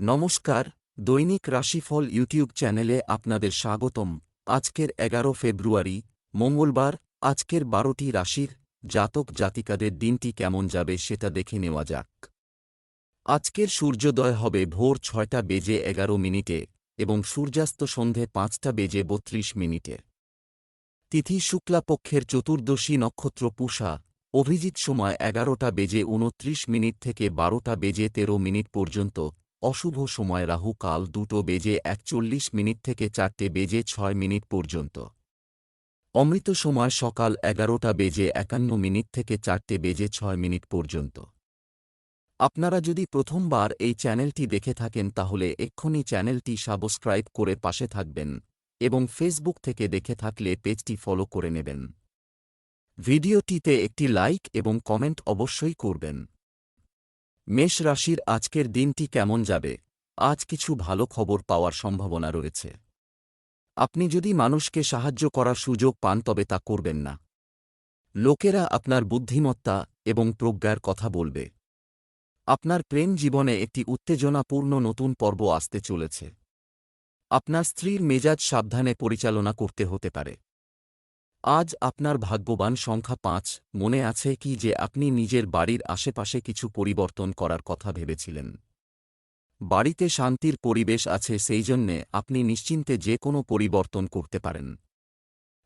নমস্কার, দৈনিক রাশিফল ইউটিউব চ্যানেলে আপনাদের স্বাগতম। আজকের এগারো ফেব্রুয়ারি, মঙ্গলবার, আজকের বারোটি রাশির জাতক জাতিকাদের দিনটি কেমন যাবে সেটা দেখে নেওয়া যাক। আজকের সূর্যোদয় হবে ভোর ছয়টা বেজে এগারো মিনিটে এবং সূর্যাস্ত সন্ধে পাঁচটা বেজে বত্রিশ মিনিটে। তিথি শুক্লাপক্ষের চতুর্দশী নক্ষত্র পূষা, অভিজিৎ সময় এগারোটা বেজে উনত্রিশ মিনিট থেকে বারোটা বেজে তেরো মিনিট পর্যন্ত অশুভ সময় রাহু কাল দুটো বেজে একচল্লিশ মিনিট থেকে চারটে বেজে ছয় মিনিট পর্যন্ত। অমৃত সময় সকাল এগারোটা বেজে একান্ন মিনিট থেকে চারটে বেজে ছয় মিনিট পর্যন্ত। আপনারা যদি প্রথমবার এই চ্যানেলটি দেখে থাকেন তাহলে এক্ষুনি চ্যানেলটি সাবস্ক্রাইব করে পাশে থাকবেন এবং ফেসবুক থেকে দেখে থাকলে পেজটি ফলো করে নেবেন। ভিডিওটিতে একটি লাইক এবং কমেন্ট অবশ্যই করবেন। মেষ রাশির আজকের দিনটি কেমন যাবে? আজ কিছু ভালো খবর পাওয়ার সম্ভাবনা রয়েছে। আপনি যদি মানুষকে সাহায্য করার সুযোগ পান, তবে তা করবেন না। লোকেরা আপনার বুদ্ধিমত্তা এবং প্রজ্ঞার কথা বলবে। আপনার প্রেম জীবনে একটি উত্তেজনাপূর্ণ নতুন পর্ব আসতে চলেছে। আপনার স্ত্রীর মেজাজ সাবধানে পরিচালনা করতে হতে পারে। আজ আপনার ভাগ্যবান সংখ্যা পাঁচ। মনে আছে কি যে আপনি নিজের বাড়ির আশেপাশে কিছু পরিবর্তন করার কথা ভেবেছিলেন। বাড়িতে শান্তির পরিবেশ আছে সেই জন্যে আপনি নিশ্চিন্তে যে কোনো পরিবর্তন করতে পারেন।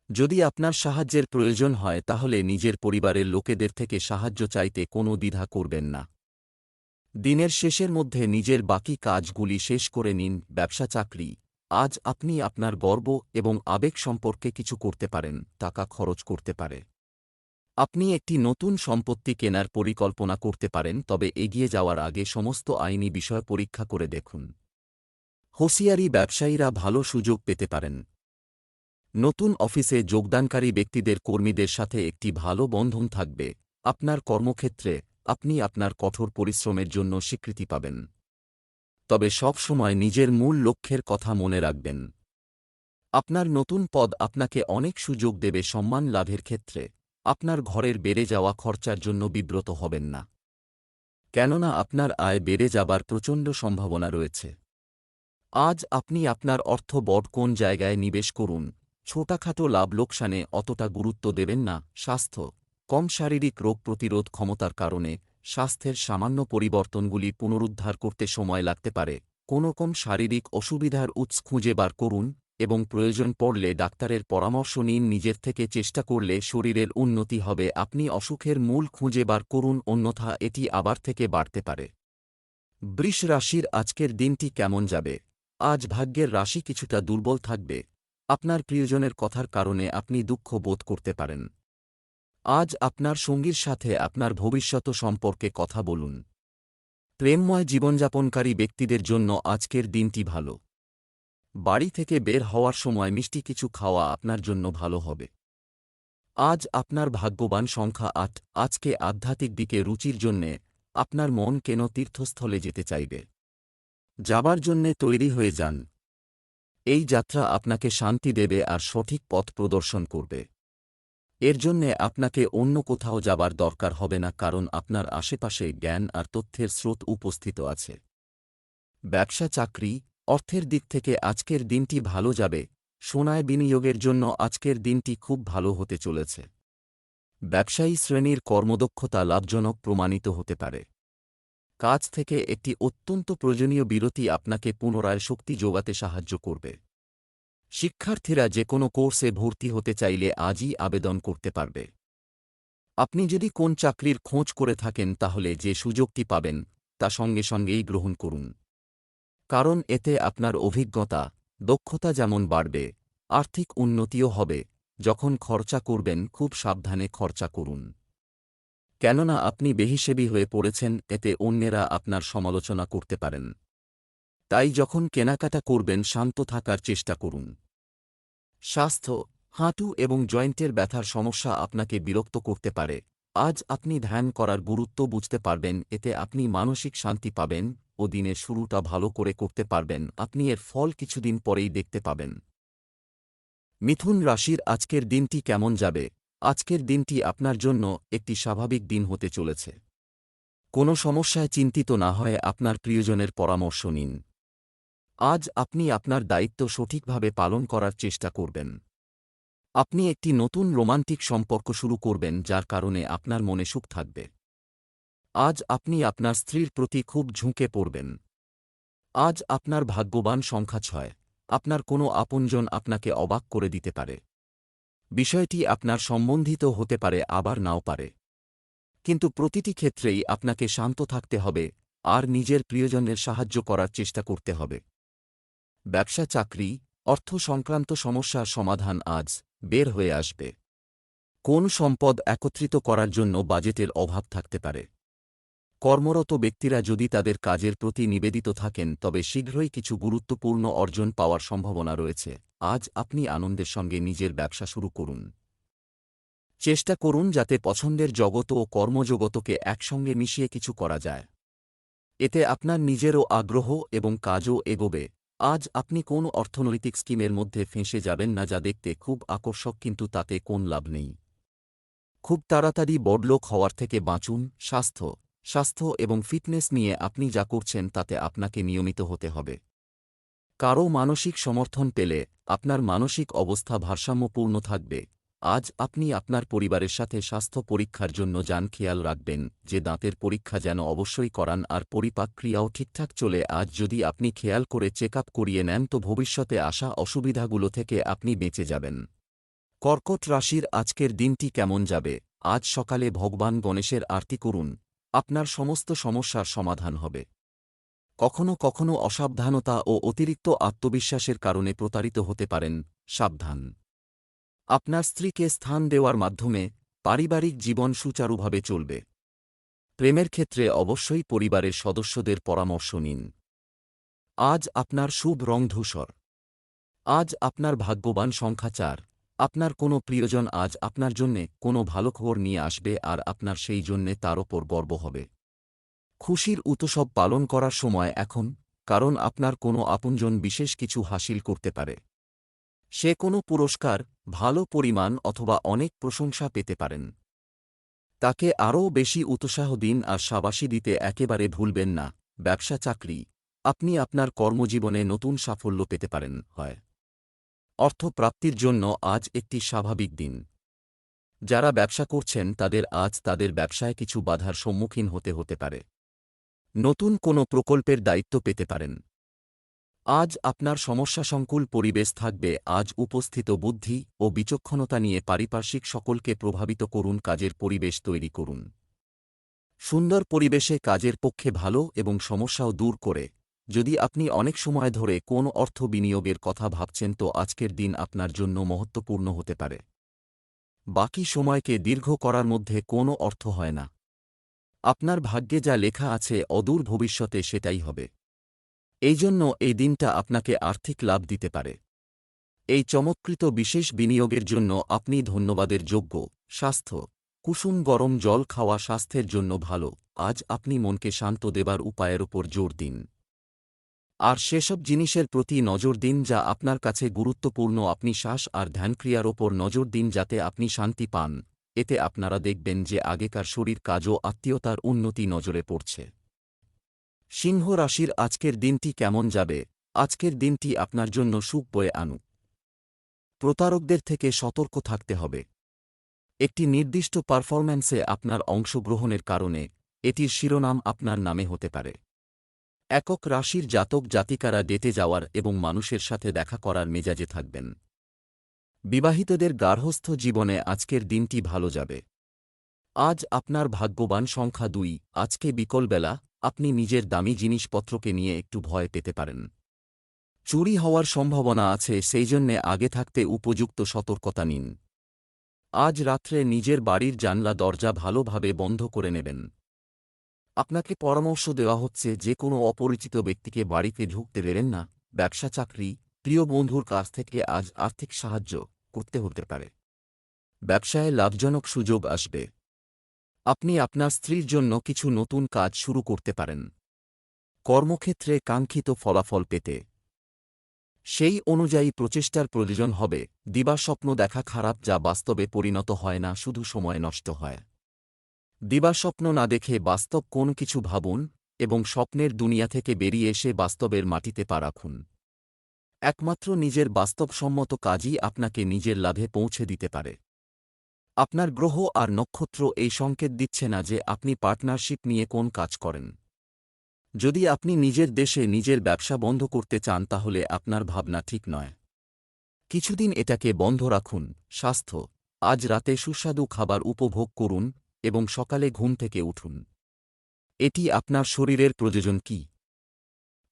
যদি আপনার সাহায্যের প্রয়োজন হয় তাহলে নিজের পরিবারের লোকেদের থেকে সাহায্য চাইতে কোনো দ্বিধা করবেন না। দিনের শেষের মধ্যে নিজের বাকি কাজগুলি শেষ করে নিন ব্যবসা চাকরি আজ আপনি আপনার গর্ব এবং আবেগ সম্পর্কে কিছু করতে পারেন, টাকা খরচ করতে পারে। আপনি একটি নতুন সম্পত্তি কেনার পরিকল্পনা করতে পারেন, তবে এগিয়ে যাওয়ার আগে সমস্ত আইনি বিষয় পরীক্ষা করে দেখুন। হুঁশিয়ারি ব্যবসায়ীরা ভালো সুযোগ পেতে পারেন। নতুন অফিসে যোগদানকারী ব্যক্তিদের কর্মীদের সাথে একটি ভালো বন্ধন থাকবে। আপনার কর্মক্ষেত্রে আপনি আপনার কঠোর পরিশ্রমের জন্য স্বীকৃতি পাবেন। তবে সব সময় নিজের মূল লক্ষ্যের কথা মনে রাখবেন। আপনার নতুন পদ আপনাকে অনেক সুযোগ দেবে সম্মান লাভের ক্ষেত্রে। আপনার ঘরের বেড়ে যাওয়া খরচার জন্য বিব্রত হবেন না। কেননা আপনার আয় বেড়ে যাবার প্রচণ্ড সম্ভাবনা রয়েছে। আজ আপনি আপনার অর্থ বড় কোন জায়গায় নিবেশ করুন। ছোটাখাটো লাভ লোকসানে অতটা গুরুত্ব দেবেন না। স্বাস্থ্য, কম শারীরিক রোগ প্রতিরোধ ক্ষমতার কারণে স্বাস্থ্যের সামান্য পরিবর্তনগুলি পুনরুদ্ধার করতে সময় লাগতে পারে। কোনো কম শারীরিক অসুবিধার উৎস খুঁজে বার করুন এবং প্রয়োজন পড়লে ডাক্তারের পরামর্শ নিন। নিজের থেকে চেষ্টা করলে শরীরের উন্নতি হবে। আপনি অসুখের মূল খুঁজে বার করুন, অন্যথা এটি আবার থেকে বাড়তে পারে। বৃষ রাশির আজকের দিনটি কেমন যাবে? আজ ভাগ্যের রাশি কিছুটা দুর্বল থাকবে। আপনার প্রিয়জনের কথার কারণে আপনি দুঃখ বোধ করতে পারেন। আজ আপনার সঙ্গীর সাথে আপনার ভবিষ্যৎ সম্পর্কে কথা বলুন। প্রেমময় জীবনযাপনকারী ব্যক্তিদের জন্য আজকের দিনটি ভালো। বাড়ি থেকে বের হওয়ার সময় মিষ্টি কিছু খাওয়া আপনার জন্য ভালো হবে। আজ আপনার ভাগ্যবান সংখ্যা আট, আজকে আধ্যাত্মিক দিকে রুচির জন্যে আপনার মন কেন তীর্থস্থলে যেতে চাইবে? যাবার জন্যে তৈরি হয়ে যান। এই যাত্রা আপনাকে শান্তি দেবে আর সঠিক পথ প্রদর্শন করবে। এর জন্যে আপনাকে অন্য কোথাও যাবার দরকার হবে না কারণ আপনার আশেপাশে জ্ঞান আর তথ্যের স্রোত উপস্থিত আছে। ব্যবসা চাকরি, অর্থের দিক থেকে আজকের দিনটি ভালো যাবে, সোনায় বিনিয়োগের জন্য আজকের দিনটি খুব ভালো হতে চলেছে। ব্যবসায়ী শ্রেণির কর্মদক্ষতা লাভজনক প্রমাণিত হতে পারে। কাজ থেকে একটি অত্যন্ত প্রয়োজনীয় বিরতি আপনাকে পুনরায় শক্তি যোগাতে সাহায্য করবে। শিক্ষার্থীরা যে কোনো কোর্সে ভর্তি হতে চাইলে আজই আবেদন করতে পারবে। আপনি যদি কোন চাকরির খোঁজ করে থাকেন তাহলে যে সুযোগটি পাবেন, তা সঙ্গে সঙ্গেই গ্রহণ করুন। কারণ এতে আপনার অভিজ্ঞতা, দক্ষতা যেমন বাড়বে, আর্থিক উন্নতিও হবে, যখন খরচা করবেন খুব সাবধানে খরচা করুন। কেননা আপনি বেহিসেবি হয়ে পড়েছেন, এতে অন্যেরা আপনার সমালোচনা করতে পারেন। তাই যখন কেনাকাটা করবেন, শান্ত থাকার চেষ্টা করুন। স্বাস্থ্য, হাঁটু এবং জয়েন্টের ব্যথার সমস্যা আপনাকে বিরক্ত করতে পারে। আজ আপনি ধ্যান করার গুরুত্ব বুঝতে পারবেন, এতে আপনি মানসিক শান্তি পাবেন ও দিনের শুরুটা ভালো করে করতে পারবেন। আপনি এর ফল কিছুদিন পরেই দেখতে পাবেন। মিথুন রাশির আজকের দিনটি কেমন যাবে? আজকের দিনটি আপনার জন্য একটি স্বাভাবিক দিন হতে চলেছে। কোনো সমস্যায় চিন্তিত না হয়ে আপনার প্রিয়জনের পরামর্শ নিন। আজ আপনি আপনার দায়িত্ব সঠিকভাবে পালন করার চেষ্টা করবেন। আপনি একটি নতুন রোমান্টিক সম্পর্ক শুরু করবেন, যার কারণে আপনার মনে সুখ থাকবে। আজ আপনি আপনার স্ত্রীর প্রতি খুব ঝুঁকে পড়বেন। আজ আপনার ভাগ্যবান সংখ্যা ছয়। আপনার কোনো আপনজন আপনাকে অবাক করে দিতে পারে। বিষয়টি আপনার সম্বন্ধিত হতে পারে, আবার নাও পারে। কিন্তু প্রতিটি ক্ষেত্রেই আপনাকে শান্ত থাকতে হবে, আর নিজের প্রিয়জনের সাহায্য করার চেষ্টা করতে হবে। ব্যবসা চাকরি, অর্থ সংক্রান্ত সমস্যার সমাধান আজ বের হয়ে আসবে। কোন সম্পদ একত্রিত করার জন্য বাজেটের অভাব থাকতে পারে? কর্মরত ব্যক্তিরা যদি তাদের কাজের প্রতি নিবেদিত থাকেন, তবে শীঘ্রই কিছু গুরুত্বপূর্ণ অর্জন পাওয়ার সম্ভাবনা রয়েছে। আজ আপনি আনন্দের সঙ্গে নিজের ব্যবসা শুরু করুন। চেষ্টা করুন যাতে পছন্দের জগত ও কর্মজগতকে একসঙ্গে মিশিয়ে কিছু করা যায়। এতে আপনার নিজেরও আগ্রহ এবং কাজও এগোবে। আজ আপনি কোন অর্থনৈতিক স্কিমের মধ্যে ফেঁসে যাবেন না যা দেখতে খুব আকর্ষক কিন্তু তাতে কোন লাভ নেই। খুব তাড়াতাড়ি বড়লোক হওয়ার থেকে বাঁচুন, স্বাস্থ্য স্বাস্থ্য এবং ফিটনেস নিয়ে আপনি যা করছেন তাতে আপনাকে নিয়মিত হতে হবে। কারও মানসিক সমর্থন পেলে আপনার মানসিক অবস্থা ভারসাম্যপূর্ণ থাকবে। আজ আপনি আপনার পরিবারের সাথে স্বাস্থ্য পরীক্ষার জন্য যান, খেয়াল রাখবেন যে দাঁতের পরীক্ষা যেন অবশ্যই করান আর পরিপাক ক্রিয়াও ঠিকঠাক চলে। আজ যদি আপনি খেয়াল করে চেক করিয়ে নেন, তো ভবিষ্যতে আসা অসুবিধাগুলো থেকে আপনি বেঁচে যাবেন। কর্কট রাশির আজকের দিনটি কেমন যাবে? আজ সকালে ভগবান গণেশের আরতি করুন। আপনার সমস্ত সমস্যার সমাধান হবে। কখনো কখনো অসাবধানতা ও অতিরিক্ত আত্মবিশ্বাসের কারণে প্রতারিত হতে পারেন। সাবধান। আপনার স্ত্রীকে স্থান দেওয়ার মাধ্যমে পারিবারিক জীবন সুচারুভাবে চলবে। প্রেমের ক্ষেত্রে অবশ্যই পরিবারের সদস্যদের পরামর্শ নিন। আজ আপনার শুভ রং ধূসর। আজ আপনার ভাগ্যবান সংখ্যা চার। আপনার কোনো প্রিয়জন আজ আপনার জন্যে কোনো ভালো খবর নিয়ে আসবে আর আপনার সেই জন্যে তার ওপর গর্ব হবে। খুশির উৎসব পালন করার সময় এখন, কারণ আপনার কোনো আপনজন বিশেষ কিছু হাসিল করতে পারে। সে কোনো পুরস্কার, ভালো পরিমাণ অথবা অনেক প্রশংসা পেতে পারেন। তাকে আরও বেশি উৎসাহ দিন আর সাবাসী দিতে একেবারে ভুলবেন না, ব্যবসা চাকরি। আপনি আপনার কর্মজীবনে নতুন সাফল্য পেতে পারেন, হয়। অর্থ প্রাপ্তির জন্য আজ একটি স্বাভাবিক দিন। যারা ব্যবসা করছেন, তাদের আজ তাদের ব্যবসায় কিছু বাধার সম্মুখীন হতে হতে পারে। নতুন কোনো প্রকল্পের দায়িত্ব পেতে পারেন। আজ আপনার সমস্যাসংকুল পরিবেশ থাকবে। আজ উপস্থিত বুদ্ধি ও বিচক্ষণতা নিয়ে পারিপার্শ্বিক সকলকে প্রভাবিত করুন, কাজের পরিবেশ তৈরি করুন। সুন্দর পরিবেশে কাজের পক্ষে ভালো এবং সমস্যাও দূর করে। যদি আপনি অনেক সময় ধরে কোন অর্থ বিনিয়োগের কথা ভাবছেন, তো আজকের দিন আপনার জন্য মহত্বপূর্ণ হতে পারে। বাকি সময়কে দীর্ঘ করার মধ্যে কোনো অর্থ হয় না। আপনার ভাগ্যে যা লেখা আছে, অদূর ভবিষ্যতে সেটাই হবে। এই জন্য এই দিনটা আপনাকে আর্থিক লাভ দিতে পারে। এই চমৎকৃত বিশেষ বিনিয়োগের জন্য আপনি ধন্যবাদের যোগ্য, স্বাস্থ্য, কুসুম গরম জল খাওয়া স্বাস্থ্যের জন্য ভালো, আজ আপনি মনকে শান্ত দেবার উপায়ের ওপর জোর দিন। আর সেসব জিনিসের প্রতি নজর দিন যা আপনার কাছে গুরুত্বপূর্ণ আপনি শ্বাস আর ধ্যানক্রিয়ার ওপর নজর দিন যাতে আপনি শান্তি পান, এতে আপনারা দেখবেন যে আগেকার শরীর কাজও আত্মীয়তার উন্নতি নজরে পড়ছে। সিংহ রাশির আজকের দিনটি কেমন যাবে? আজকের দিনটি আপনার জন্য সুখ বয়ে আনুক। প্রতারকদের থেকে সতর্ক থাকতে হবে। একটি নির্দিষ্ট পারফরম্যান্সে আপনার অংশগ্রহণের কারণে এটির শিরোনাম আপনার নামে হতে পারে। একক রাশির জাতক জাতিকারা ডেটে যাওয়ার এবং মানুষের সাথে দেখা করার মেজাজে থাকবেন। বিবাহিতদের গার্হস্থ জীবনে আজকের দিনটি ভালো যাবে। আজ আপনার ভাগ্যবান সংখ্যা দুই, আজকে বিকলবেলা আপনি নিজের দামি জিনিসপত্রকে নিয়ে একটু ভয় পেতে পারেন। চুরি হওয়ার সম্ভাবনা আছে, সেই জন্যে আগে থাকতে উপযুক্ত সতর্কতা নিন। আজ রাত্রে নিজের বাড়ির জানলা দরজা ভালোভাবে বন্ধ করে নেবেন। আপনাকে পরামর্শ দেওয়া হচ্ছে, যে কোনো অপরিচিত ব্যক্তিকে বাড়িতে ঢুকতে দেবেন না। ব্যবসা, চাকরি, প্রিয় বন্ধুর কাছ থেকে আজ আর্থিক সাহায্য করতে হতে পারে। ব্যবসায় লাভজনক সুযোগ আসবে। আপনি আপনার স্ত্রীর জন্য কিছু নতুন কাজ শুরু করতে পারেন। কর্মক্ষেত্রে কাঙ্ক্ষিত ফলাফল পেতে। সেই অনুযায়ী প্রচেষ্টার প্রয়োজন হবে দিবাস্বপ্ন দেখা খারাপ যা বাস্তবে পরিণত হয় না, শুধু সময় নষ্ট হয়। দিবাস্বপ্ন না দেখে বাস্তব কোন কিছু ভাবুন এবং স্বপ্নের দুনিয়া থেকে বেরিয়ে এসে বাস্তবের মাটিতে পা রাখুন। একমাত্র নিজের বাস্তবসম্মত কাজই আপনাকে নিজের লাভে পৌঁছে দিতে পারে। আপনার গ্রহ আর নক্ষত্র এই সংকেত দিচ্ছে না যে আপনি পার্টনারশিপ নিয়ে কোন কাজ করেন। যদি আপনি নিজের দেশে নিজের ব্যবসা বন্ধ করতে চান তাহলে আপনার ভাবনা ঠিক নয়। কিছুদিন এটাকে বন্ধ রাখুন, স্বাস্থ্য, আজ রাতে সুস্বাদু খাবার উপভোগ করুন এবং সকালে ঘুম থেকে উঠুন। এটি আপনার শরীরের প্রয়োজন কি?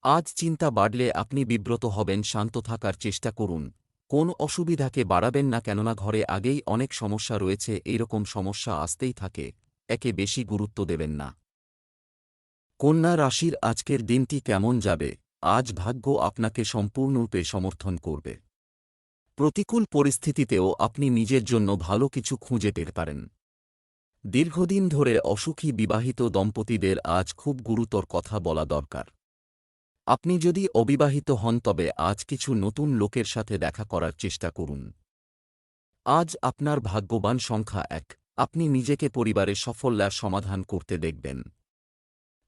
আজ চিন্তা বাড়লে আপনি বিব্রত হবেন, শান্ত থাকার চেষ্টা করুন কোন অসুবিধাকে বাড়াবেন না কেননা ঘরে আগেই অনেক সমস্যা রয়েছে, এইরকম সমস্যা আসতেই থাকে, একে বেশি গুরুত্ব দেবেন না। কন্যা রাশির আজকের দিনটি কেমন যাবে? আজ ভাগ্য আপনাকে সম্পূর্ণরূপে সমর্থন করবে। প্রতিকূল পরিস্থিতিতেও আপনি নিজের জন্য ভালো কিছু খুঁজে পেতে পারেন। দীর্ঘদিন ধরে অসুখী বিবাহিত দম্পতিদের আজ খুব গুরুতর কথা বলা দরকার। আপনি যদি অবিবাহিত হন, তবে আজ কিছু নতুন লোকের সাথে দেখা করার চেষ্টা করুন। আজ আপনার ভাগ্যবান সংখ্যা এক। আপনি নিজেকে পরিবারে সাফল্যার সমাধান করতে দেখবেন।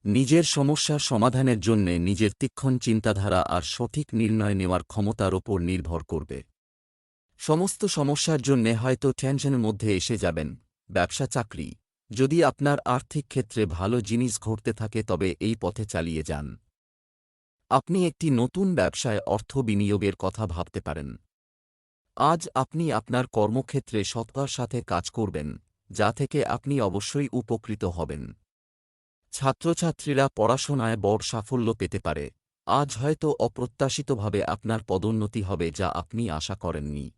নিজের সমস্যার সমাধানের জন্যে নিজের তীক্ষণ চিন্তাধারা আর সঠিক নির্ণয় নেওয়ার ক্ষমতার ওপর নির্ভর করবে। সমস্ত সমস্যার জন্যে হয়তো টেনশনের মধ্যে এসে যাবেন। ব্যবসা, চাকরি। যদি আপনার আর্থিক ক্ষেত্রে ভালো জিনিস ঘটতে থাকে, তবে এই পথে চালিয়ে যান। আপনি একটি নতুন ব্যবসায় অর্থ বিনিয়োগের কথা ভাবতে পারেন। আজ আপনি আপনার কর্মক্ষেত্রে সৎকার সাথে কাজ করবেন, যা থেকে আপনি অবশ্যই উপকৃত হবেন। ছাত্রছাত্রীরা পড়াশোনায় বড় সাফল্য পেতে পারে। আজ হয়তো অপ্রত্যাশিতভাবে আপনার পদোন্নতি হবে যা আপনি আশা করেননি।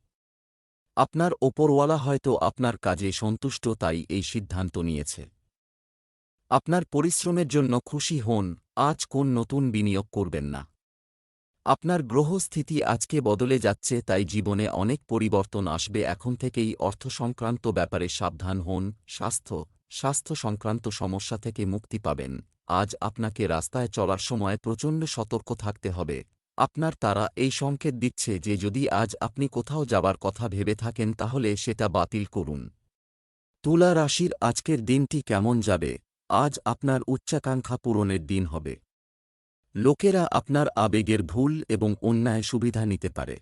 আপনার ওপরওয়ালা হয়তো আপনার কাজে সন্তুষ্ট, তাই এই সিদ্ধান্ত নিয়েছে। আপনার পরিশ্রমের জন্য খুশি হন, আজ কোন নতুন বিনিয়োগ করবেন না। আপনার গ্রহস্থিতি আজকে বদলে যাচ্ছে, তাই জীবনে অনেক পরিবর্তন আসবে, এখন থেকেই অর্থ সংক্রান্ত ব্যাপারে সাবধান হন, স্বাস্থ্য স্বাস্থ্য সংক্রান্ত সমস্যা থেকে মুক্তি পাবেন। আজ আপনাকে রাস্তায় চলার সময় প্রচণ্ড সতর্ক থাকতে হবে। আপনার তারা এই সংকেত দিচ্ছে যে যদি আজ আপনি কোথাও যাবার কথা ভেবে থাকেন, তাহলে সেটা বাতিল করুন। তুলা রাশির আজকের দিনটি কেমন যাবে? আজ আপনার উচ্চাকাঙ্ক্ষা পূরণের দিন হবে। লোকেরা আপনার আবেগের ভুল এবং অন্যায় সুবিধা নিতে পারে।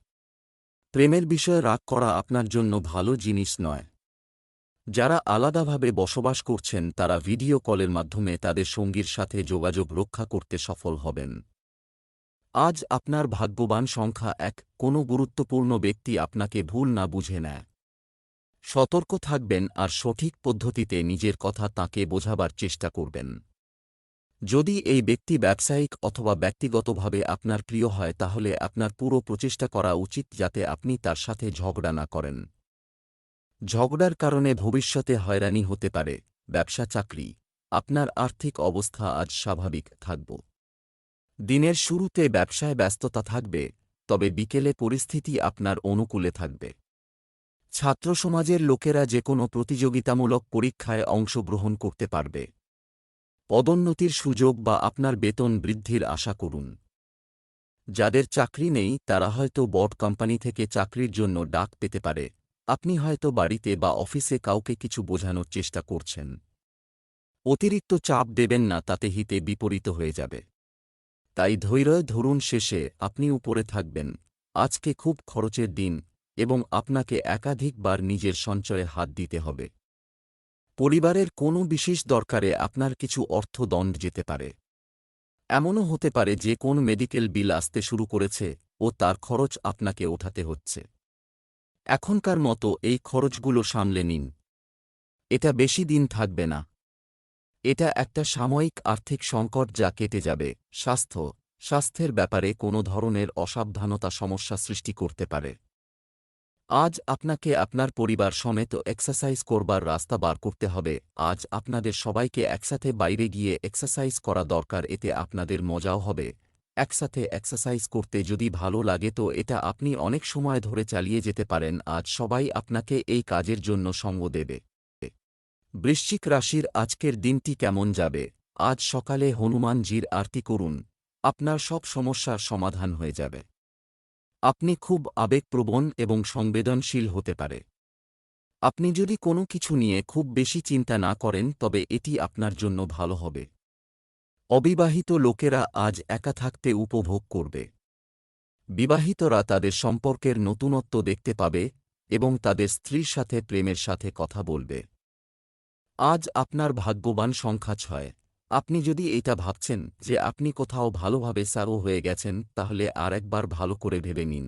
প্রেমের বিষয়ে রাগ করা আপনার জন্য ভালো জিনিস নয়। যারা আলাদাভাবে বসবাস করছেন, তারা ভিডিও কলের মাধ্যমে তাদের সঙ্গীর সাথে যোগাযোগ রক্ষা করতে সফল হবেন। আজ আপনার ভাগ্যবান সংখ্যা এক, কোনো গুরুত্বপূর্ণ ব্যক্তি আপনাকে ভুল না বুঝে নেয়। সতর্ক থাকবেন আর সঠিক পদ্ধতিতে নিজের কথা তাকে বোঝাবার চেষ্টা করবেন। যদি এই ব্যক্তি ব্যবসায়িক অথবা ব্যক্তিগতভাবে আপনার প্রিয় হয়, তাহলে আপনার পুরো প্রচেষ্টা করা উচিত যাতে আপনি তার সাথে ঝগড়া না করেন। ঝগড়ার কারণে ভবিষ্যতে হয়রানি হতে পারে। ব্যবসা, চাকরি। আপনার আর্থিক অবস্থা আজ স্বাভাবিক থাকব। দিনের শুরুতে ব্যবসায় ব্যস্ততা থাকবে, তবে বিকেলে পরিস্থিতি আপনার অনুকূলে থাকবে। ছাত্র সমাজের লোকেরা যে কোনো প্রতিযোগিতামূলক পরীক্ষায় অংশগ্রহণ করতে পারবে। পদোন্নতির সুযোগ বা আপনার বেতন বৃদ্ধির আশা করুন। যাদের চাকরি নেই, তারা হয়তো বড় কোম্পানি থেকে চাকরির জন্য ডাক পেতে পারে। আপনি হয়তো বাড়িতে বা অফিসে কাউকে কিছু বোঝানোর চেষ্টা করছেন। অতিরিক্ত চাপ দেবেন না, তাতে হিতে বিপরীত হয়ে যাবে। তাই ধৈর্য ধরুন শেষে, আপনি উপরে থাকবেন। আজকে খুব খরচের দিন এবং আপনাকে একাধিকবার নিজের সঞ্চয়ে হাত দিতে হবে। পরিবারের কোনো বিশেষ দরকারে আপনার কিছু অর্থ দণ্ড যেতে পারে। এমনও হতে পারে যে কোন মেডিকেল বিল আসতে শুরু করেছে ও তার খরচ আপনাকে ওঠাতে হচ্ছে। এখনকার মতো এই খরচগুলো সামলে নিন। এটা বেশি দিন থাকবে না। এটা একটা সাময়িক আর্থিক সংকট যা কেটে যাবে। স্বাস্থ্য, স্বাস্থ্যের ব্যাপারে কোনো ধরনের অসাবধানতা সমস্যা সৃষ্টি করতে পারে। আজ আপনাকে আপনার পরিবার সমেত এক্সারসাইজ করবার রাস্তা বার করতে হবে। আজ আপনাদের সবাইকে একসাথে বাইরে গিয়ে এক্সারসাইজ করা দরকার, এতে আপনাদের মজাও হবে। একসাথে এক্সারসাইজ করতে যদি ভালো লাগে তো এটা আপনি অনেক সময় ধরে চালিয়ে যেতে পারেন। আজ সবাই আপনাকে এই কাজের জন্য সঙ্গ দেবে। বৃশ্চিক রাশির আজকের দিনটি কেমন যাবে? আজ সকালে হনুমানজির আরতি করুন। আপনার সব সমস্যার সমাধান হয়ে যাবে। আপনি খুব আবেগপ্রবণ এবং সংবেদনশীল হতে পারে। আপনি যদি কোনো কিছু নিয়ে খুব বেশি চিন্তা না করেন, তবে এটি আপনার জন্য ভালো হবে। অবিবাহিত লোকেরা আজ একা থাকতে উপভোগ করবে। বিবাহিতরা তাদের সম্পর্কের নতুনত্ব দেখতে পাবে এবং তাদের স্ত্রীর সাথে, প্রেমের সাথে কথা বলবে। আজ আপনার ভাগ্যবান সংখ্যা ছয়। আপনি যদি এটা ভাবছেন যে আপনি কোথাও ভালোভাবে সারো হয়ে গেছেন, তাহলে আর একবার ভালো করে ভেবে নিন।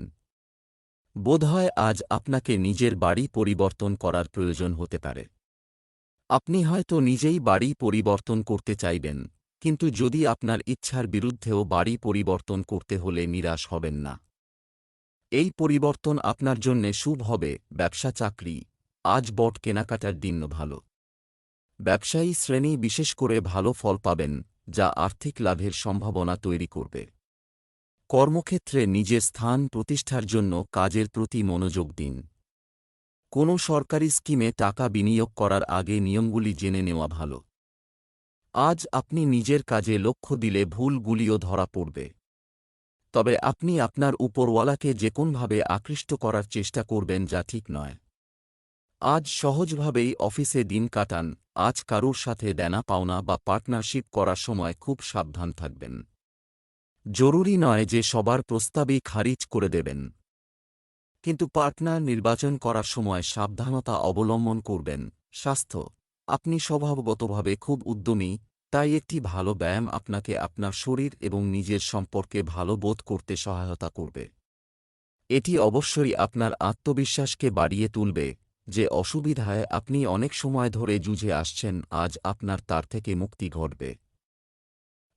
বোধহয় আজ আপনাকে নিজের বাড়ি পরিবর্তন করার প্রয়োজন হতে পারে। আপনি হয়তো নিজেই বাড়ি পরিবর্তন করতে চাইবেন, কিন্তু যদি আপনার ইচ্ছার বিরুদ্ধেও বাড়ি পরিবর্তন করতে হলে নিরাশ হবেন না। এই পরিবর্তন আপনার জন্যে শুভ হবে, ব্যবসা, চাকরি, আজ বট কেনাকাটার দিন ভালো। ব্যবসায়ী শ্রেণি বিশেষ করে ভালো ফল পাবেন, যা আর্থিক লাভের সম্ভাবনা তৈরি করবে। কর্মক্ষেত্রে নিজের স্থান প্রতিষ্ঠার জন্য কাজের প্রতি মনোযোগ দিন। কোনো সরকারি স্কিমে টাকা বিনিয়োগ করার আগে নিয়মগুলি জেনে নেওয়া ভালো। আজ আপনি নিজের কাজে লক্ষ্য দিলে ভুলগুলিও ধরা পড়বে। তবে আপনি আপনার উপরওয়ালাকে যে কোনভাবে আকৃষ্ট করার চেষ্টা করবেন যা ঠিক নয়। আজ সহজভাবেই অফিসে দিন কাটান। আজ কারুর সাথে দেনা পাওনা বা পার্টনারশিপ করার সময় খুব সাবধান থাকবেন। জরুরি নয় যে সবার প্রস্তাবই খারিজ করে দেবেন। কিন্তু পার্টনার নির্বাচন করার সময় সাবধানতা অবলম্বন করবেন। স্বাস্থ্য, আপনি স্বভাবগতভাবে খুব উদ্যমী, তাই একটি ভালো ব্যায়াম আপনাকে আপনার শরীর এবং নিজের সম্পর্কে ভালো বোধ করতে সহায়তা করবে। এটি অবশ্যই আপনার আত্মবিশ্বাসকে বাড়িয়ে তুলবে। যে অসুবিধায় আপনি অনেক সময় ধরে জুঝে আসছেন, আজ আপনার তার থেকে মুক্তি ঘটবে।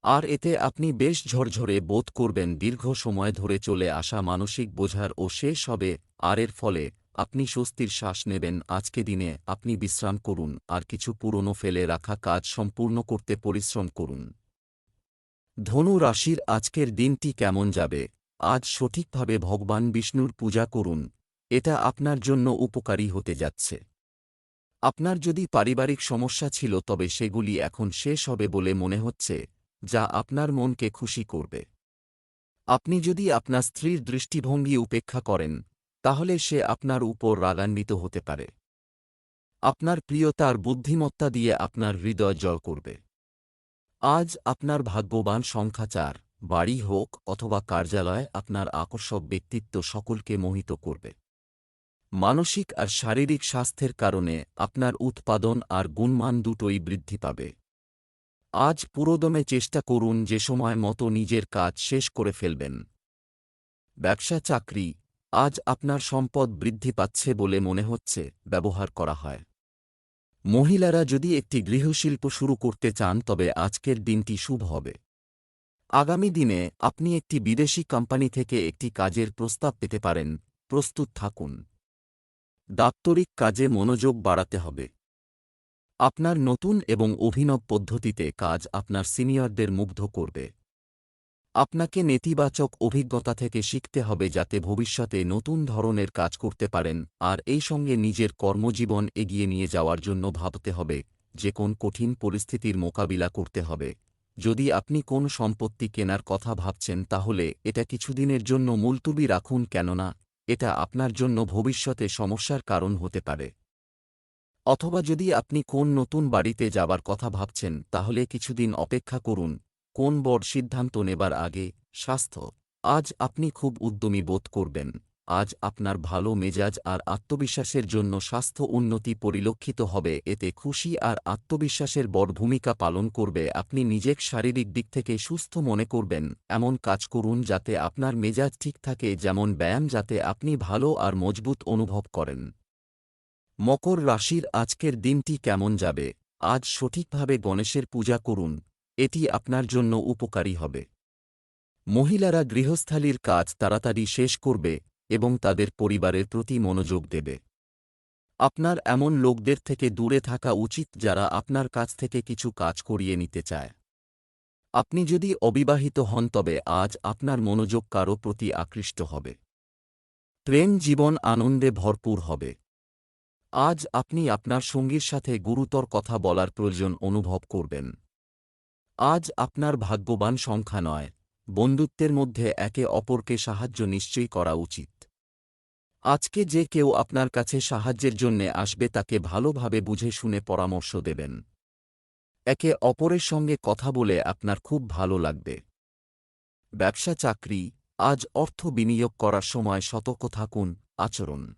আর এতে আপনি বেশ ঝরঝরে বোধ করবেন, দীর্ঘ সময় ধরে চলে আসা মানসিক বোঝার ও শেষ হবে, আর এর ফলে আপনি স্বস্তির শ্বাস নেবেন, আজকে দিনে আপনি বিশ্রাম করুন, আর কিছু পুরনো ফেলে রাখা কাজ সম্পূর্ণ করতে পরিশ্রম করুন। ধনু রাশির আজকের দিনটি কেমন যাবে? আজ সঠিকভাবে ভগবান বিষ্ণুর পূজা করুন এটা আপনার জন্য উপকারী হতে যাচ্ছে। আপনার যদি পারিবারিক সমস্যা ছিল তবে সেগুলি এখন শেষ হবে বলে মনে হচ্ছে, যা আপনার মনকে খুশি করবে। আপনি যদি আপনার স্ত্রীর দৃষ্টিভঙ্গি উপেক্ষা করেন, তাহলে সে আপনার উপর রাগান্বিত হতে পারে। আপনার প্রিয়তার বুদ্ধিমত্তা দিয়ে আপনার হৃদয় জয় করবে। আজ আপনার ভাগ্যবান সংখ্যা চার, বাড়ি হোক অথবা কার্যালয় আপনার আকর্ষক ব্যক্তিত্ব সকলকে মোহিত করবে। মানসিক আর শারীরিক স্বাস্থ্যের কারণে আপনার উৎপাদন আর গুণমান দুটোই বৃদ্ধি পাবে। আজ পুরোদমে চেষ্টা করুন যে সময় মতো নিজের কাজ শেষ করে ফেলবেন। ব্যবসা চাকরি আজ আপনার সম্পদ বৃদ্ধি পাচ্ছে বলে মনে হচ্ছে, ব্যবহার করা হয়। মহিলারা যদি একটি গৃহশিল্প শুরু করতে চান তবে আজকের দিনটি শুভ হবে। আগামী দিনে আপনি একটি বিদেশি কোম্পানি থেকে একটি কাজের প্রস্তাব পেতে পারেন, প্রস্তুত থাকুন। দাপ্তরিক কাজে মনোযোগ বাড়াতে হবে। আপনার নতুন এবং অভিনব পদ্ধতিতে কাজ আপনার সিনিয়রদের মুগ্ধ করবে। আপনাকে নেতিবাচক অভিজ্ঞতা থেকে শিখতে হবে যাতে ভবিষ্যতে নতুন ধরনের কাজ করতে পারেন, আর এই সঙ্গে নিজের কর্মজীবন এগিয়ে নিয়ে যাওয়ার জন্য ভাবতে হবে, যে কোন কঠিন পরিস্থিতির মোকাবিলা করতে হবে। যদি আপনি কোন সম্পত্তি কেনার কথা ভাবছেন তাহলে এটা কিছুদিনের জন্য মুলতুবি রাখুন কেননা এটা আপনার জন্য ভবিষ্যতে সমস্যার কারণ হতে পারে। অথবা যদি আপনি কোন নতুন বাড়িতে যাবার কথা ভাবছেন, তাহলে কিছুদিন অপেক্ষা করুন, কোন বড় সিদ্ধান্ত নেবার আগে, স্বাস্থ্য, আজ আপনি খুব উদ্যমী বোধ করবেন। আজ আপনার ভালো মেজাজ আর আত্মবিশ্বাসের জন্য স্বাস্থ্য উন্নতি পরিলক্ষিত হবে, এতে খুশি আর আত্মবিশ্বাসের বড় ভূমিকা পালন করবে, আপনি নিজের শারীরিক দিক থেকে সুস্থ মনে করবেন, এমন কাজ করুন যাতে আপনার মেজাজ ঠিক থাকে, যেমন ব্যায়াম যাতে আপনি ভালো আর মজবুত অনুভব করেন। মকর রাশির আজকের দিনটি কেমন যাবে? আজ সঠিকভাবে গণেশের পূজা করুন, এটি আপনার জন্য উপকারী হবে। মহিলারা গৃহস্থালির কাজ তাড়াতাড়ি শেষ করবে এবং তাদের পরিবারের প্রতি মনোযোগ দেবে। আপনার এমন লোকদের থেকে দূরে থাকা উচিত যারা আপনার কাছ থেকে কিছু কাজ করিয়ে নিতে চায়। আপনি যদি অবিবাহিত হন তবে আজ আপনার মনোযোগ কারও প্রতি আকৃষ্ট হবে। প্রেম জীবন আনন্দে ভরপুর হবে। আজ আপনি আপনার সঙ্গীর সাথে গুরুতর কথা বলার প্রয়োজন অনুভব করবেন। আজ আপনার ভাগ্যবান সংখ্যা নয়, বন্ধুত্বের মধ্যে একে অপরকে সাহায্য নিশ্চয়ই করা উচিত। আজকে যে কেউ আপনার কাছে সাহায্যের জন্যে আসবে তাকে ভালোভাবে বুঝে শুনে পরামর্শ দেবেন। একে অপরের সঙ্গে কথা বলে আপনার খুব ভালো লাগবে। ব্যবসা চাকরি, আজ অর্থ বিনিয়োগ করার সময় সতর্ক থাকুন, আচরণ।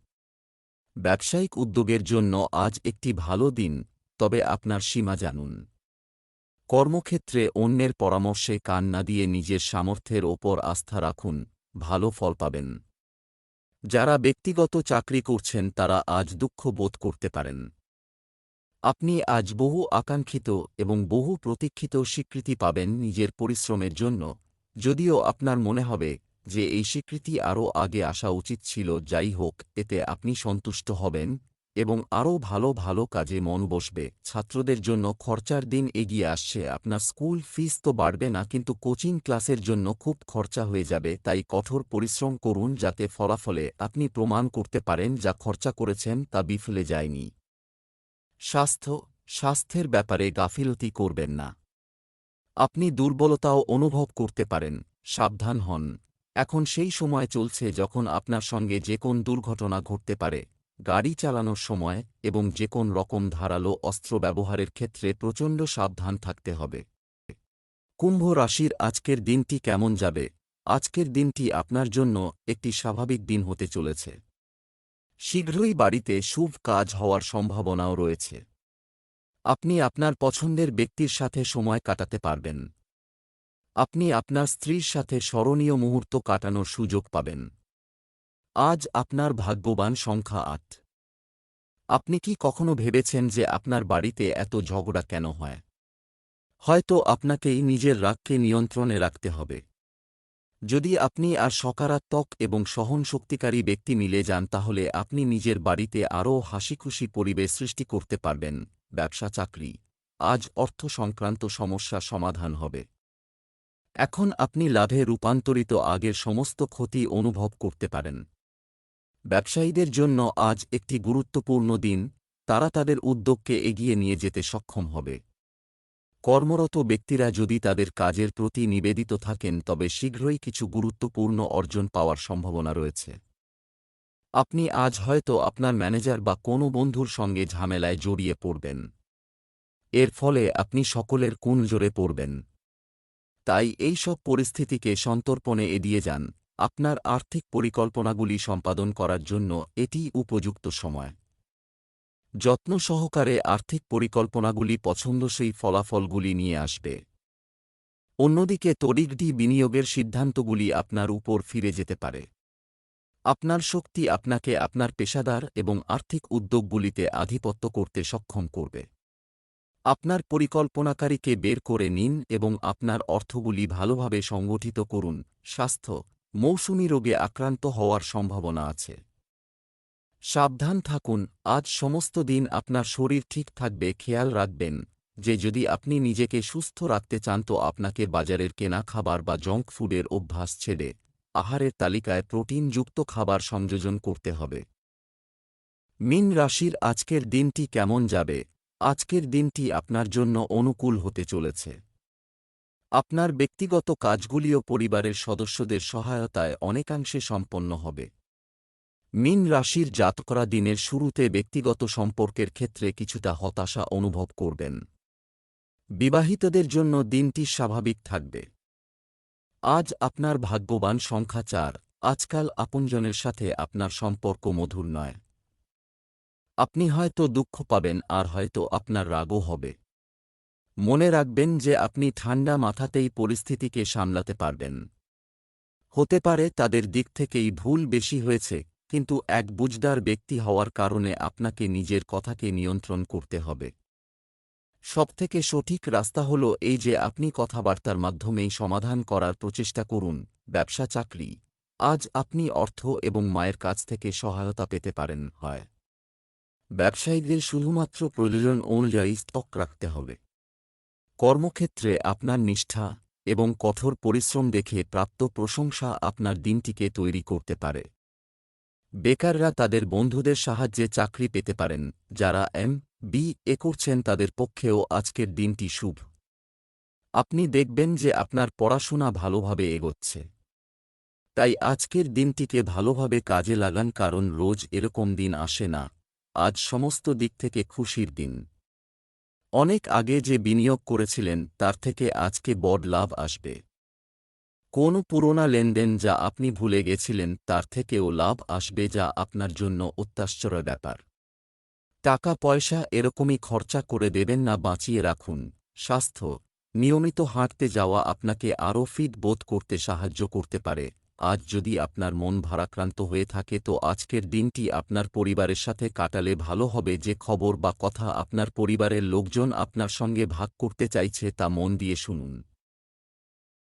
ব্যবসায়িক উদ্যোগের জন্য আজ একটি ভালো দিন, তবে আপনার সীমা জানুন। কর্মক্ষেত্রে অন্যের পরামর্শে কান না দিয়ে নিজের সামর্থ্যের ওপর আস্থা রাখুন, ভালো ফল পাবেন। যারা ব্যক্তিগত চাকরি করছেন তারা আজ দুঃখ বোধ করতে পারেন। আপনি আজ বহু আকাঙ্ক্ষিত এবং বহু প্রতীক্ষিত স্বীকৃতি পাবেন নিজের পরিশ্রমের জন্য, যদিও আপনার মনে হবে যে এই স্বীকৃতি আরও আগে আসা উচিত ছিল, যাই হোক, এতে আপনি সন্তুষ্ট হবেন। এবং আরও ভালো ভালো কাজে মন বসবে। ছাত্রদের জন্য খরচার দিন এগিয়ে আসছে। আপনার স্কুল ফিস তো বাড়বে না, কিন্তু কোচিং ক্লাসের জন্য খুব খরচা হয়ে যাবে, তাই কঠোর পরিশ্রম করুন যাতে ফলাফলে আপনি প্রমাণ করতে পারেন যা খরচা করেছেন তা বিফলে যায়নি। স্বাস্থ্য, স্বাস্থ্যের ব্যাপারে গাফিলতি করবেন না। আপনি দুর্বলতাও অনুভব করতে পারেন। সাবধান হন। এখন সেই সময় চলছে যখন আপনার সঙ্গে যে কোন দুর্ঘটনা ঘটতে পারে। গাড়ি চালানোর সময় এবং যে কোন রকম ধারালো অস্ত্র ব্যবহারের ক্ষেত্রে প্রচণ্ড সাবধান থাকতে হবে। কুম্ভ রাশির আজকের দিনটি কেমন যাবে? আজকের দিনটি আপনার জন্য একটি স্বাভাবিক দিন হতে চলেছে। শীঘ্রই বাড়িতে শুভ কাজ হওয়ার সম্ভাবনাও রয়েছে। আপনি আপনার পছন্দের ব্যক্তির সাথে সময় কাটাতে পারবেন। আপনি আপনার স্ত্রীর সাথে স্মরণীয় মুহূর্ত কাটানোর সুযোগ পাবেন। আজ আপনার ভাগ্যবান সংখ্যা আট। আপনি কি কখনো ভেবেছেন যে আপনার বাড়িতে এত ঝগড়া কেন হয়? হয়তো আপনাকেই নিজের রাগকে নিয়ন্ত্রণে রাখতে হবে। যদি আপনি আর সকারাত্মক এবং সহনশক্তিকারী ব্যক্তি মিলে যান, তাহলে আপনি নিজের বাড়িতে আরও হাসিখুশি পরিবেশ সৃষ্টি করতে পারবেন। ব্যবসা, চাকরি। আজ অর্থ সংক্রান্ত সমস্যা সমাধান হবে। এখন আপনি লাভে রূপান্তরিত আগের সমস্ত ক্ষতি অনুভব করতে পারেন। ব্যবসায়ীদের জন্য আজ একটি গুরুত্বপূর্ণ দিন, তারা তাদের উদ্যোগকে এগিয়ে নিয়ে যেতে সক্ষম হবে। কর্মরত ব্যক্তিরা যদি তাদের কাজের প্রতি নিবেদিত থাকেন, তবে শীঘ্রই কিছু গুরুত্বপূর্ণ অর্জন পাওয়ার সম্ভাবনা রয়েছে। আপনি আজ হয়তো আপনার ম্যানেজার বা কোনো বন্ধুর সঙ্গে ঝামেলায় জড়িয়ে পড়বেন। এর ফলে আপনি সকলের কোন জোরে পড়বেন। তাই এই সব পরিস্থিতিকে সন্তর্পণে এড়িয়ে যান। আপনার আর্থিক পরিকল্পনাগুলি সম্পাদন করার জন্য এটি উপযুক্ত সময়। যত্ন সহকারে আর্থিক পরিকল্পনাগুলি পছন্দসই ফলাফলগুলি নিয়ে আসবে। অন্যদিকে তড়িগডি বিনিয়োগের সিদ্ধান্তগুলি আপনার উপর ফিরে যেতে পারে। আপনার শক্তি আপনাকে আপনার পেশাদার এবং আর্থিক উদ্যোগগুলিতে আধিপত্য করতে সক্ষম করবে। আপনার পরিকল্পনাকারীকে বের করে নিন এবং আপনার অর্থগুলি ভালোভাবে সংগঠিত করুন। স্বাস্থ্য মৌসুমি রোগে আক্রান্ত হওয়ার সম্ভাবনা আছে। সাবধান থাকুন, আজ সমস্ত দিন আপনার শরীর ঠিক থাকবে, খেয়াল রাখবেন, যে যদি আপনি নিজেকে সুস্থ রাখতে চান তো আপনাকে বাজারের কেনা খাবার বা জঙ্ক ফুডের অভ্যাস ছেড়ে আহারের তালিকায় প্রোটিনযুক্ত খাবার সংযোজন করতে হবে। মিন রাশির আজকের দিনটি কেমন যাবে? আজকের দিনটি আপনার জন্য অনুকূল হতে চলেছে। আপনার ব্যক্তিগত কাজগুলিও পরিবারের সদস্যদের সহায়তায় অনেকাংশে সম্পন্ন হবে। মিন রাশির জাতকরা দিনের শুরুতে ব্যক্তিগত সম্পর্কের ক্ষেত্রে কিছুটা হতাশা অনুভব করবেন। বিবাহিতদের জন্য দিনটি স্বাভাবিক থাকবে। আজ আপনার ভাগ্যবান সংখ্যা চার, আজকাল আপনজনের সাথে আপনার সম্পর্ক মধুর নয়। আপনি হয়তো দুঃখ পাবেন আর হয়তো আপনার রাগও হবে। মনে রাখবেন যে আপনি ঠান্ডা মাথাতেই পরিস্থিতিকে সামলাতে পারবেন। হতে পারে তাদের দিক থেকেই ভুল বেশি হয়েছে, কিন্তু এক বুঝদার ব্যক্তি হওয়ার কারণে আপনাকে নিজের কথাকে নিয়ন্ত্রণ করতে হবে। সবথেকে সঠিক রাস্তা হল এই যে আপনি কথাবার্তার মাধ্যমেই সমাধান করার প্রচেষ্টা করুন, ব্যবসা, চাকরি। আজ আপনি অর্থ এবং মায়ের কাছ থেকে সহায়তা পেতে পারেন, হয়। ব্যবসায়ীদের শুধুমাত্র প্রয়োজন অনুযায়ী স্টক রাখতে হবে। কর্মক্ষেত্রে আপনার নিষ্ঠা এবং কঠোর পরিশ্রম দেখে প্রাপ্ত প্রশংসা আপনার দিনটিকে তৈরি করতে পারে। বেকাররা তাদের বন্ধুদের সাহায্যে চাকরি পেতে পারেন, যারা এম, বি, এ করছেন তাদের পক্ষেও আজকের দিনটি শুভ। আপনি দেখবেন যে আপনার পড়াশোনা ভালোভাবে এগোচ্ছে। তাই আজকের দিনটিকে ভালোভাবে কাজে লাগান কারণ রোজ এরকম দিন আসে না। আজ সমস্ত দিক থেকে খুশির দিন। অনেক আগে যে বিনিয়োগ করেছিলেন, তার থেকে আজকে বড় লাভ আসবে। কোন পুরোনা লেনদেন যা আপনি ভুলে গেছিলেন, তার থেকেও লাভ আসবে যা আপনার জন্য অত্যাশ্চর্য ব্যাপার। টাকা, পয়সা এরকমই খরচা করে দেবেন না, বাঁচিয়ে রাখুন। স্বাস্থ্য, নিয়মিত হাঁটতে যাওয়া আপনাকে আরও ফিট বোধ করতে সাহায্য করতে পারে। আজ যদি আপনার মন ভারাক্রান্ত হয়ে থাকে, তো আজকের দিনটি আপনার পরিবারের সাথে কাটালে ভালো হবে। যে খবর বা কথা আপনার পরিবারের লোকজন আপনার সঙ্গে ভাগ করতে চাইছে, তা মন দিয়ে শুনুন।